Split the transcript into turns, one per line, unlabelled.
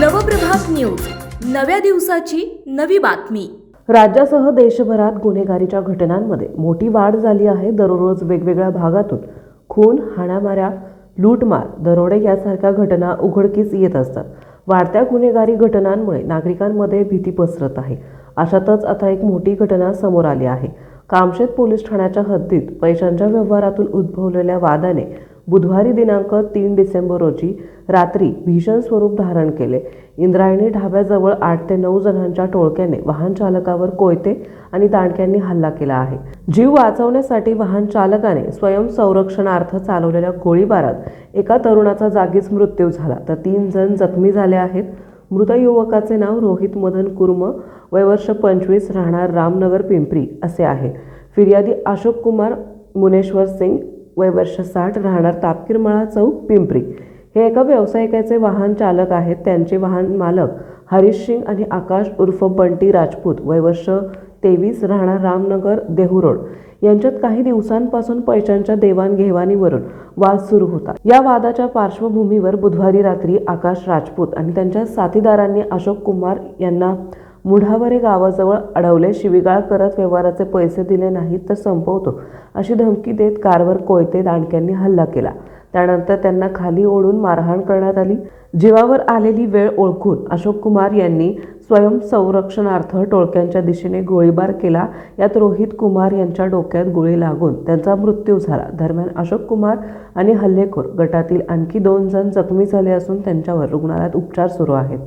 नव्या दिवसाची नवी बातमी.
राज्यासह देशभरात गुन्हेगारीच्या घटनांमध्ये मोठी वाढ झाली आहे. दररोज वेगवेगळ्या भागातून खून हाणामाऱ्या लूटमार दरोडे यासारख्या घटना उघडकीस येत असतात. वाढत्या गुन्हेगारी घटनांमुळे नागरिकांमध्ये भीती पसरत आहे. अशातच आता एक मोठी घटना समोर आली आहे. कामशेत पोलीस ठाण्याच्या हद्दीत पैशांच्या व्यवहारातून उद्भवलेल्या वादाने बुधवारी दिनांक तीन डिसेंबर रोजी रात्री भीषण स्वरूप धारण केले. इंद्रायणी ढाब्याजवळ आठ ते नऊ जणांच्या टोळक्याने वाहन चालकावर कोयते आणि दांडक्यांनी हल्ला केला आहे. जीव वाचवण्यासाठी वाहन चालकाने स्वयंसंरक्षणार्थ चालवलेल्या गोळीबारात एका तरुणाचा जागीच मृत्यू झाला. तर तीन जण जखमी झाले आहेत. मृत युवकाचे नाव रोहित मदन कुर्म वयवर्ष पंचवीस राहणार रामनगर पिंपरी असे आहे. फिर्यादी अशोक कुमार मुनेश्वर सिंग वयवर्ष साठ राहणार तापकीरमळा चौक पिंपरी. हे एका व्यावसायिकाचे वाहन चालक आहेत. त्यांचे वाहन मालक हरीश सिंग आणि आकाश उर्फ बंटी राजपूत. वयवर्ष तेवीस राहणार रामनगर देहू रोड यांच्यात काही दिवसांपासून पैशांच्या देवाणघेवाणीवरून वाद सुरू होता. या वादाच्या पार्श्वभूमीवर बुधवारी रात्री आकाश राजपूत आणि त्यांच्या साथीदारांनी अशोक कुमार यांना मुढावरे गावाजवळ अडवले. शिवीगाळ करत व्यवहाराचे पैसे दिले नाहीत तर संपवतो अशी धमकी देत कारवर कोयते दांडक्यांनी हल्ला केला. त्यानंतर त्यांना खाली ओढून मारहाण करण्यात आली. जीवावर आलेली वेळ ओळखून अशोक कुमार यांनी स्वयंसंरक्षणार्थ टोळक्यांच्या दिशेने गोळीबार केला. यात रोहित कुमार यांच्या डोक्यात गोळी लागून त्यांचा मृत्यू झाला. दरम्यान अशोक कुमार आणि हल्लेखोर गटातील आणखी दोन जण जखमी झाले असून त्यांच्यावर रुग्णालयात उपचार सुरू आहेत.